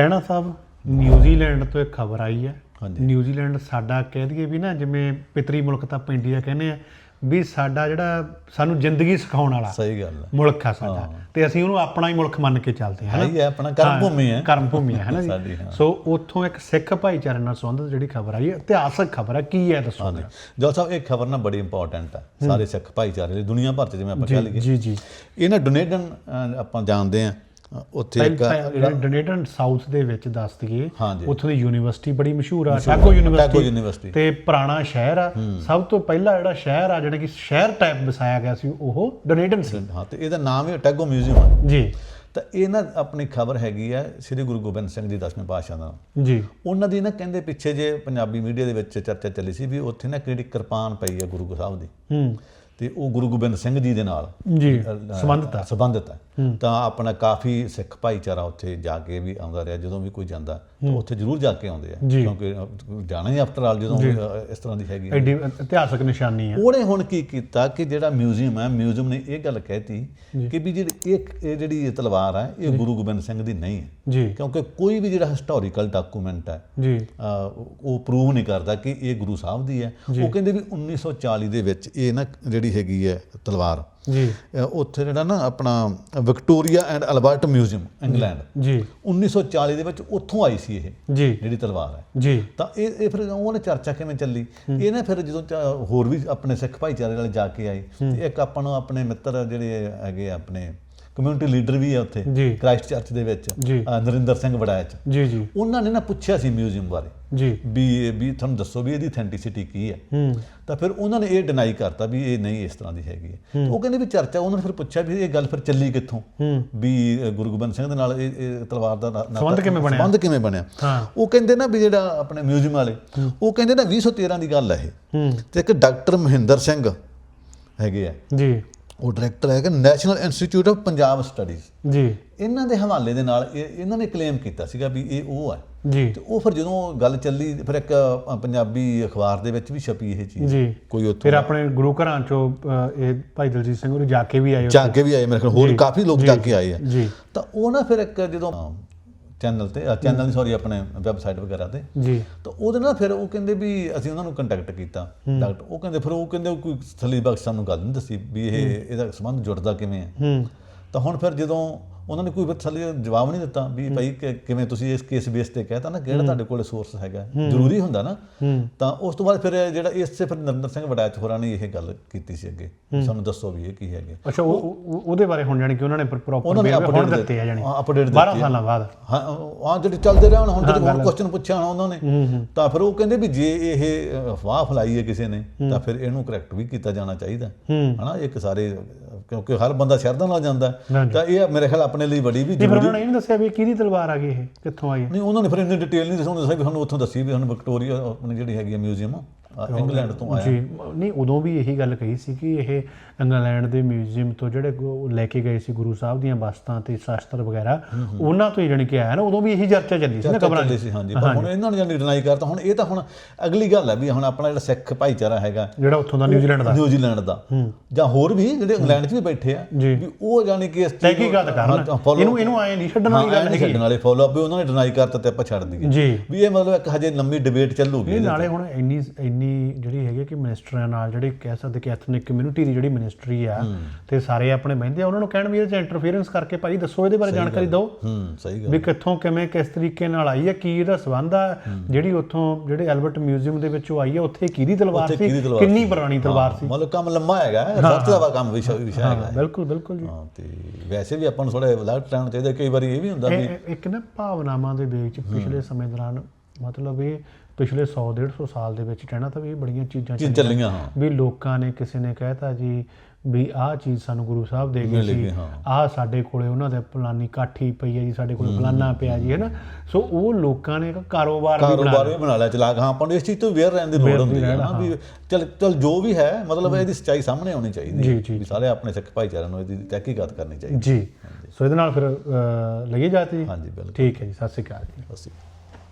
ਟੈਣਾ ਸਾਹਿਬ New Zealand ਤੋਂ ਇੱਕ ਖਬਰ ਆਈ ਹੈ। ਹਾਂਜੀ। ਨਿਊਜ਼ੀਲੈਂਡ ਸਾਡਾ ਕਹਿ ਦਈਏ ਵੀ ਨਾ ਜਿਵੇਂ ਪਿਤਰੀ ਮੁਲਕ ਤਾਂ ਆਪਾਂ ਇੰਡੀਆ ਕਹਿੰਦੇ ਆ ਵੀ ਸਾਡਾ ਜਿਹੜਾ ਸਾਨੂੰ ਜ਼ਿੰਦਗੀ ਸਿਖਾਉਣ ਵਾਲਾ ਸਹੀ ਗੱਲ ਹੈ। ਮੁਲਕ ਆ ਸਾਡਾ। ਤੇ ਅਸੀਂ ਉਹਨੂੰ ਆਪਣਾ ਹੀ ਮੁਲਕ ਮੰਨ ਕੇ ਚੱਲਦੇ ਹਾਂ ਹੈ ਆਪਣਾ ਕਰਮ ਭੂਮੀ ਹੈ। ਕਰਮ ਭੂਮੀ ਹੈ ਹਨਾ ਸਾਡੀ, ਜੀ। ਸੋ ਉੱਥੋਂ ਇੱਕ ਸਿੱਖ ਭਾਈਚਾਰੇ ਨਾਲ ਸੰਬੰਧਿਤ ਜਿਹੜੀ ਖਬਰ ਆਈ ਹੈ ਇਤਿਹਾਸਕ ਖਬਰ ਹੈ ਕੀ ਹੈ ਦੱਸੋ ਹਾਂਜੀ। ਜੋ ਸਾਹਿਬ ਇਹ ਖਬਰ ਨਾ ਬੜੀ ਇੰਪੋਰਟੈਂਟ ਹੈ ਸਾਰੇ ਸਿੱਖ ਭਾਈਚਾਰੇ ਲਈ ਦੁਨੀਆ ਭਰ ਚ ਜਿਵੇਂ ਆਪਾਂ ਕਹਿ ਲਈਏ। ਜੀ ਜੀ। ਇਹ ਨਾ ਡੋਨੇਟਨ ਆਪਾਂ ਜਾਣਦੇ ਆ ਉੱਥੇ ਇੱਕ ਡੋਨੇਟਨ ਸਾਊਥ ਦੇ ਵਿੱਚ ਦੱਸ ਦਈਏ। ਉੱਥੋਂ ਦੀ ਯੂਨੀਵਰਸਿਟੀ ਬੜੀ ਮਸ਼ਹੂਰ ਆ ਟੈਗੋ ਯੂਨੀਵਰਸਿਟੀ ਤੇ ਪੁਰਾਣਾ ਸ਼ਹਿਰ ਆ। ਸਭ ਤੋਂ ਪਹਿਲਾ ਜਿਹੜਾ ਸ਼ਹਿਰ ਆ ਜਿਹੜਾ ਕਿ ਸ਼ਹਿਰ ਟਾਈਪ ਵਸਾਇਆ ਗਿਆ ਸੀ ਉਹ ਡੋਨੇਟਨ ਸੀ। ਹਾਂ ਤੇ ਇਹਦਾ ਨਾਮ ਹੀ ਟੈਗੋ ਮਿਊਜ਼ੀਅਮ ਹੈ ਜੀ। ਤਾਂ ਇਹ ਨਾ ਆਪਣੀ ਖਬਰ ਹੈਗੀ ਹੈ ਸ੍ਰੀ ਗੁਰੂ ਗੋਬਿੰਦ ਸਿੰਘ ਜੀ ਦਸਵੇਂ ਪਾਤਸ਼ਾਹ ਦਾ। ਜੀ। ਉਹਨਾਂ ਦੀ ਨਾ ਕਹਿੰਦੇ ਪਿੱਛੇ ਜੇ ਪੰਜਾਬੀ ਮੀਡੀਆ ਦੇ ਵਿੱਚ ਚਰਚਾ ਚੱਲੀ ਸੀ ਵੀ ਉੱਥੇ ਨਾ ਕਿਹੜੀ ਕਿਰਪਾਨ ਪਈ ਹੈ ਗੁਰੂ ਸਾਹਿਬ ਦੀ। ਹੂੰ। ਤੇ ਉਹ ਗੁਰੂ ਗੋਬਿੰਦ ਸਿੰਘ ਜੀ ਦੇ ਨਾਲ ਜੀ ਸੰਬੰਧਤ ਆ ਸੰਬੰਧਿਤ ਹੈ। ਤਾਂ ਆਪਣਾ ਕਾਫੀ ਸਿੱਖ ਭਾਈਚਾਰਾ ਉੱਥੇ ਜਾ ਕੇ ਵੀ ਆਉਂਦਾ ਰਿਹਾ ਜਦੋਂ ਵੀ ਕੋਈ ਜਾਂਦਾ ਤਾਂ ਉੱਥੇ ਜ਼ਰੂਰ ਜਾ ਕੇ ਆਉਂਦੇ ਆ। ਕਿਉਂਕਿ ਜਾਣਾ ਹੀ ਆਫਟਰ ਜਦੋਂ ਇਸ ਤਰ੍ਹਾਂ ਦੀ ਹੈਗੀ ਹੈ। ਐਡੀ ਇਤਿਹਾਸਕ ਨਿਸ਼ਾਨੀ ਆ ਉਹਨੇ ਹੁਣ ਕੀ ਕੀਤਾ ਕਿ ਜਿਹੜਾ ਮਿਊਜ਼ੀਅਮ ਹੈ ਮਿਊਜ਼ੀਅਮ ਨੇ ਇਹ ਗੱਲ ਕਹਿਤੀ ਕਿ ਵੀ ਜਿਹੜੀ ਇੱਕ ਇਹ ਜਿਹੜੀ ਇਹ ਤਲਵਾਰ ਹੈ ਇਹ ਗੁਰੂ ਗੋਬਿੰਦ ਸਿੰਘ ਦੀ ਨਹੀਂ ਹੈ। ਕਿਉਂਕਿ ਕੋਈ ਵੀ ਜਿਹੜਾ ਹਿਸਟੋਰੀਕਲ ਡਾਕੂਮੈਂਟ ਹੈ ਜੀ। ਉਹ ਪ੍ਰੂਵ ਨਹੀਂ ਕਰਦਾ ਕਿ ਇਹ ਗੁਰੂ ਸਾਹਿਬ ਦੀ ਹੈ। ਉਹ ਕਹਿੰਦੇ ਵੀ 1940 ਦੇ ਵਿੱਚ ਇਹ ਨਾ ਜਿਹੜੀ ਹੈਗੀ ਹੈ ਤਲਵਾਰ। ਜੀ। ਉੱਥੇ ਜਿਹੜਾ ਨਾ ਆਪਣਾ Victoria and Albert museum England. ਜੀ। 1940 ਦੇ ਵਿੱਚ ਉੱਥੋਂ ਆਈ ਸੀ ਇਹ ਜੀ। ਜਿਹੜੀ ਤਲਵਾਰ ਹੈ। ਜੀ। ਤਾਂ ਇਹ ਇਹ ਫਿਰ ਉਹਨੇ ਚਰਚਾ ਕਿਵੇਂ ਚੱਲੀ? ਇਹ ਨਾ ਫਿਰ ਜਦੋਂ ਹੋਰ ਵੀ ਆਪਣੇ ਸਿੱਖ ਭਾਈਚਾਰੇ ਨਾਲ ਜਾ ਕੇ ਆਈ ਤੇ ਇੱਕ ਆਪਾਂ ਨੂੰ ਆਪਣੇ ਮਿੱਤਰ ਜਿਹੜੇ ਹੈਗੇ ਆਪਣੇ ਕਮਿਊਨਿਟੀ ਲੀਡਰ ਵੀ ਆ ਉੱਥੇ। ਕ੍ਰਾਈਸਟ ਚਰਚ ਦੇ ਵਿੱਚ ਨਰਿੰਦਰ ਸਿੰਘ ਵੜਾਇਚ ਜੀ ਜੀ। ਉਹਨਾਂ ਨੇ ਨਾ ਪੁੱਛਿਆ ਸੀ ਮਿਊਜ਼ੀਅਮ ਬਾਰੇ ਜੀ। ਵੀ ਇਹ- ਵੀ ਤੁਹਾਨੂੰ ਦੱਸੋ ਵੀ ਇਹਦੀ ਅਥੈਂਟਿਸਿਟੀ ਕੀ ਹੈ ਹੂੰ। ਤਾਂ ਫਿਰ ਉਹਨਾਂ ਨੇ ਇਹ ਡਿਨਾਈ ਕਰਤਾ ਵੀ ਇਹ ਨਹੀਂ ਇਸ ਤਰ੍ਹਾਂ ਦੀ ਹੈਗੀ ਹੈ। ਉਹ ਕਹਿੰਦੇ ਵੀ ਚਰਚਾ ਉਹਨਾਂ ਨੇ ਫਿਰ ਪੁੱਛਿਆ ਵੀ ਇਹ ਗੱਲ ਫਿਰ ਚੱਲੀ ਕਿੱਥੋਂ? ਹੂੰ। ਵੀ ਗੁਰੂ ਗੋਬਿੰਦ ਸਿੰਘ ਦੇ ਨਾਲ ਇਹ ਤਲਵਾਰ ਦਾ ਸੰਬੰਧ ਕਿਵੇਂ ਬਣਿਆ? ਸੰਬੰਧ ਕਿਵੇਂ ਬਣਿਆ? ਹਾਂ। ਉਹ ਕਹਿੰਦੇ ਨਾ ਵੀ ਜਿਹੜਾ ਆਪਣੇ ਮਿਊਜ਼ੀਅਮ ਵਾਲੇ ਉਹ ਕਹਿੰਦੇ ਨਾ 2013 ਦੀ ਗੱਲ ਹੈ ਇਹ। ਹੂੰ। ਤੇ ਇੱਕ ਡਾਕਟਰ ਮਹਿੰਦਰ ਸਿੰਘ ਹੈਗੇ ਆ। ਜੀ। ਉਹ ਡਾਇਰੈਕਟਰ ਹੈਗਾ national institute of Punjab studies. ਜੀ। ਇਹਨਾਂ ਦੇ ਹਵਾਲੇ ਦੇ ਨਾਲ ਇਹ ਇਹਨਾਂ ਨੇ ਕਲੇਮ ਕੀਤਾ ਸੀਗਾ ਵੀ ਇਹ ਉਹ ਹੈ ਜੀ। ਤੇ ਉਹ ਫਿਰ ਜਦੋਂ ਗੱਲ ਚੱਲੀ ਫਿਰ ਇੱਕ ਅ, ਪੰਜਾਬੀ ਅਖਬਾਰ ਦੇ ਵਿੱਚ ਵੀ ਛਪੀ ਇਹ ਚੀਜ਼। ਜੀ। ਕੋਈ ਉੱਥੋਂ ਫਿਰ ਆਪਣੇ ਗੁਰੂ ਘਰਾਂ ਚੋਂ ਅ, ਇਹ ਭਾਈ ਦਲਜੀਤ ਸਿੰਘ ਉਹ ਜਾ ਕੇ ਵੀ ਆਏ ਜਾ ਕੇ ਵੀ ਆਏ ਮੇਰੇ ਖਿਆਲ ਹੋਰ ਕਾਫੀ ਲੋਕ ਜਾ ਕੇ ਆਏ ਆ। ਜੀ। ਤਾਂ ਉਹ ਨਾ ਫਿਰ ਇੱਕ ਜਦੋਂ ਚੈਨਲ ਤੇ ਚੈਨਲ ਨਹੀਂ ਸੌਰੀ ਆਪਣੇ ਵੈਬਸਾਈਟ ਵਗੈਰਾ ਤੇ। ਜੀ। ਤਾਂ ਉਹਦੇ ਨਾਲ ਫਿਰ ਉਹ ਕਹਿੰਦੇ ਵੀ ਅਸੀਂ ਉਹਨਾਂ ਨੂੰ ਕੰਟੈਕਟ ਕੀਤਾ ਡਾਕਟਰ ਉਹ ਕਹਿੰਦੇ ਫਿਰ ਉਹ ਕਹਿੰਦੇ ਕੋਈ ਥਲੀ ਬਖਸ਼ ਸਾਨੂੰ ਗੱਲ ਨਹੀਂ ਦੱਸੀ ਵੀ ਇਹ ਇਹਦਾ ਸੰਬੰਧ ਜੁੜਦਾ ਕਿਵੇਂ ਹੈ। ਹੂੰ। ਤਾਂ ਹੁਣ ਫਿਰ ਜਦੋਂ ਉਹਨਾਂ ਨੇ ਕੋਈ ਫਿਰ ਥੱਲੇ ਜਵਾਬ ਨਹੀਂ ਦਿੱਤਾ ਵੀ ਭਾਈ ਕਿਵੇਂ ਤੁਸੀਂ ਇਸ ਕੇਸ ਬੇਸ ਤੇ ਕਹਿਤਾ ਨਾ ਕਿਹੜਾ ਤੁਹਾਡੇ ਕੋਲ ਸੋਰਸ ਹੈਗਾ? ਜ਼ਰੂਰੀ ਹੁੰਦਾ ਨਾ। ਤਾਂ ਉਸ ਤੋਂ ਬਾਅਦ ਫਿਰ ਜਿਹੜਾ ਇਸ ਤੇ ਫਿਰ ਨਰਿੰਦਰ ਸਿੰਘ ਵੜੈਚ ਹੋਰਾਂ ਨੇ ਇਹ ਗੱਲ ਕੀਤੀ ਸੀ ਅੱਗੇ। ਸਾਨੂੰ ਦੱਸੋ ਵੀ ਇਹ ਕੀ ਹੈਗੇ। ਅੱਛਾ ਉਹ- ਉਹ ਉਹਦੇ ਬਾਰੇ ਹੁਣ ਜਾਣੀ ਕਿ ਉਹਨਾਂ ਨੇ ਪ੍ਰੋਪਰ update ਦਿੱਤੇ ਆ ਜਾਣੀ। ਅਪਡੇਟ 12 ਸਾਲਾਂ ਬਾਅਦ। ਹਾਂ ਹਾਂ ਜਿਹੜੇ ਚੱਲਦੇ ਰਹੇ ਹੁਣ ਹੁਣ ਜਦੋਂ ਹੁਣ ਕੁਐਸਚਨ ਪੁੱਛਿਆ ਹੋਣਾ ਉਹਨਾਂ ਨੇ। ਤਾਂ ਫਿਰ ਉਹ ਕਹਿੰਦੇ ਵੀ ਜੇ ਇਹ ਅਫਵਾਹ ਫੈਲਾਈ ਹੈ ਕਿਸੇ ਨੇ ਤਾਂ ਫਿਰ ਇਹਨੂੰ ਕਰੈਕਟ ਵੀ ਕੀਤਾ ਜਾਣਾ ਚਾਹੀਦਾ। ਹਨਾ ਇੱਕ ਸਾਰੇ ਕਿਉਂਕਿ ਹਰ ਬੰਦਾ ਸ਼ਰਧਾ ਨਾਲ ਜਾਂਦਾ। ਤਾਂ ਇਹ ਮੇਰੇ ਖਿਆਲ ਆਪਣੇ ਲਈ ਬੜੀ ਵੀ ਜ਼ਰੂਰੀ ਉਹਨਾਂ ਨੇ ਇਹ ਨਹੀਂ ਦੱਸਿਆ ਵੀ ਕਿਹਦੀ ਤਲਵਾਰ ਆ ਗਈ ਇਹ ਕਿੱਥੋਂ ਆਈ ਹੈ ਨਹੀਂ ਉਹਨਾਂ ਨੇ ਫਿਰ ਇੰਨੀ ਡਿਟੇਲ ਨਹੀਂ ਦੱਸੀ ਉਹਨਾਂ ਦੱਸਿਆ ਵੀ ਸਾਨੂੰ ਉੱਥੋਂ ਦੱਸੀ ਵੀ ਸਾਨੂੰ ਵਿਕਟੋਰੀਆ ਆਪਣੀ ਜਿਹੜੀ ਹੈਗੀ ਹੈ ਮਿਊਜ਼ੀਅਮ ਇੰਗਲੈਂਡ ਤੋਂ ਆਇਆ। ਜੀ ਨਹੀਂ ਉਦੋਂ ਵੀ ਇਹੀ ਗੱਲ ਕਹੀ ਸੀ ਕਿ ਇਹ ਇੰਗਲੈਂਡ ਦੇ ਮਿਊਜ਼ੀਅਮ ਤੋਂ ਜਿਹੜੇ ਲੈ ਕੇ ਗਏ ਸੀ ਗੁਰੂ ਸਾਹਿਬ ਦੀਆਂ ਬਸਤਾਂ ਤੇ ਸ਼ਾਸਤਰ ਵਗੈਰਾ ਉਹਨਾਂ ਤੋਂ ਹੀ ਜਾਣੀ ਕਿ ਆਇਆ ਨਾ ਉਦੋਂ ਵੀ ਇਹੀ ਚਰਚਾ ਚੱਲੀ ਸੀ ਨਾ ਖਬਰਾਂ ਚੱਲੀ ਸੀ ਹਾਂਜੀ। ਪਰ ਹੁਣ ਇਹਨਾਂ ਨੇ ਜਾਨੀ ਡਿਨਾਈ ਕਰਤਾ ਹੁਣ ਇਹ ਤਾਂ ਹੁਣ ਅਗਲੀ ਗੱਲ ਹੈ ਵੀ ਹੁਣ ਆਪਣਾ ਜਿਹੜਾ ਸਿੱਖ ਭਾਈਚਾਰਾ ਹੈਗਾ ਜਿਹੜਾ ਉੱਥੋਂ ਦਾ ਨਿਊਜ਼ੀਲੈਂਡ ਦਾ। ਨਿਊਜ਼ੀਲੈਂਡ ਦਾ। ਜਾਂ ਹੋਰ ਵੀ ਜਿਹੜੇ ਇੰਗਲੈਂਡ 'ਚ ਵੀ ਬੈਠੇ ਆ। ਵੀ ਉਹ ਜਾਣੀ ਕਿ ਇਸ ਤਹਿਕੀਕਾਤ ਕਰਨ ਇਹਨੂੰ ਇਹਨੂੰ ਆਏ ਨਹੀਂ ਛੱਡਣ ਵਾਲੀ ਗੱਲ ਹੈਗੀ। ਛੱਡਣ ਵਾਲੇ ਫੋਲੋ ਅਪ ਵੀ ਉਹਨਾਂ ਨੇ ਡਿਨਾਈ ਕਰਤਾ ਤੇ ਆਪਾਂ ਛੱਡ ਦਈਏ। ਵੀ ਇਹ ਮਤਲਬ ਇੱਕ ਹਜੇ ਲੰਮੀ ਡਿਬੇਟ ਚੱਲੂਗੀ ਨਾਲੇ ਹੁਣ ਇੰਨੀ ਇੰਨੀ ਜਿਹੜੀ ਹੈਗੀ ਕਿ ਮਿਨਿਸਟਰਾਂ ਨਾਲ ਜਿਹੜੇ ਕਹਿ ਸਕਦੇ ਕਿ ਐਥਨਿਕ ਕਮਿਊਨਿਟੀ ਦੀ ਜਿਹੜੀ ਮਿਨਿਸਟਰੀ ਆ ਤੇ ਸਾਰੇ ਆਪਣੇ ਬਹਿੰਦੇ ਆ ਉਹਨਾਂ ਨੂੰ ਕਹਿਣ ਵੀ ਇਹਦੇ ਚ ਇੰਟਰਫੀਰੈਂਸ ਕਰਕੇ ਭਾਈ ਦੱਸੋ ਇਹਦੇ ਬਾਰੇ ਜਾਣਕਾਰੀ ਦਿਓ। ਹੂੰ। ਸਹੀ ਗੱਲ ਵੀ ਕਿੱਥੋਂ ਕਿਵੇਂ ਕਿਸ ਤਰੀਕੇ ਨਾਲ ਆਈ ਹੈ ਕੀ ਇਹਦਾ ਸਬੰਧ ਆ ਜਿਹੜੀ ਉੱਥੋਂ ਜਿਹੜੇ ਐਲਬਰਟ ਮਿਊਜ਼ੀਅਮ ਦੇ ਵਿੱਚੋਂ ਆਈ ਹੈ ਉੱਥੇ ਕਿਹਦੀ ਤਲਵਾਰ ਸੀ ਕਿੰਨੀ ਪੁਰਾਣੀ ਤਲਵਾਰ ਸੀ? ਮਤਲਬ ਕੰਮ ਲੰਮਾ ਹੈਗਾ ਰਿਸਰਚ ਦਾ ਵਾ ਕੰਮ ਵਿਸ਼ਾ ਵਿਸ਼ਾ ਹੈਗਾ ਹਾਂ ਬਿਲਕੁਲ ਬਿਲਕੁਲ ਜੀ। ਹਾਂ ਤੇ ਵੈਸੇ ਵੀ ਆਪਾਂ ਨੂੰ ਥੋੜਾ ਅਲਰਟ ਰਹਿਣਾ ਚਾਹੀਦਾ ਕਈ ਵਾਰੀ ਇਹ ਵੀ ਹੁੰਦਾ ਵੀ ਇਹ- ਇਹ- ਇੱਕ ਨਾ ਭਾਵਨਾਵਾਂ ਦੇ ਵਿੱਚ ਪਿਛਲੇ ਸਮੇਂ ਦੌਰਾਨ ਮਤਲਬ ਇਹ ਪਿਛਲੇ 100 150 ਸਾਲ ਦੇ ਵਿੱਚ ਕਹਿਣਾ ਤਾਂ ਵੀ ਬੜੀਆਂ ਚੀਜ਼ਾਂ ਚੱਲੀਆਂ। ਵੀ ਲੋਕਾਂ ਨੇ ਕਿਸੇ ਨੇ ਕਹਿਤਾ ਜੀ ਵੀ ਆਹ ਚੀਜ਼ ਸਾਨੂੰ ਗੁਰੂ ਸਾਹਿਬ ਦੇ ਗਏ ਸੀ। ਆਹ ਸਾਡੇ ਕੋਲੇ ਉਹਨਾਂ ਦੇ ਫਲਾਨੀ ਕਾਠੀ ਪਈ ਹੈ ਜੀ ਸਾਡੇ ਕੋਲੇ ਫਲਾਨਾ ਪਿਆ ਜੀ ਹੈ ਨਾ ਸੋ ਉਹ ਲੋਕਾਂ ਨੇ ਕਾਰੋਬਾਰ ਵੀ ਬਣਾ ਕਾਰੋਬਾਰ ਵੀ ਬਣਾ ਲਿਆ ਚਲਾ ਹਾਂ ਆਪਾਂ ਨੂੰ ਇਸ ਚੀਜ਼ ਤੋਂ ਵੇਅਰ ਰਹਿਣ ਦੀ ਲੋੜ ਹੁੰਦੀ ਹੈ ਨਾ ਵੀ ਚਲ ਚਲ ਜੋ ਵੀ ਹੈ ਮਤਲਬ ਇਹਦੀ ਸੱਚਾਈ ਸਾਹਮਣੇ ਆਉਣੀ ਚਾਹੀਦੀ ਵੀ ਸਾਰੇ ਆਪਣੇ ਸਿੱਖ ਭਾਈਚਾਰਿਆਂ ਨੂੰ ਇਹਦੀ ਤਹਿਕੀਕਾਤ ਕਰਨੀ ਚਾਹੀਦੀ ਜੀ। ਸੋ ਇਹਦੇ ਨਾਲ ਫਿਰ ਲਈਏ ਜਾਤੀ? ਜੀ ਹਾਂਜੀ ਬਿਲਕੁਲ। ਠੀਕ ਹੈ ਜੀ ਸਤਿ ਸ਼੍ਰੀ ਅਕਾਲ ਜੀ। ਅਸੀਂ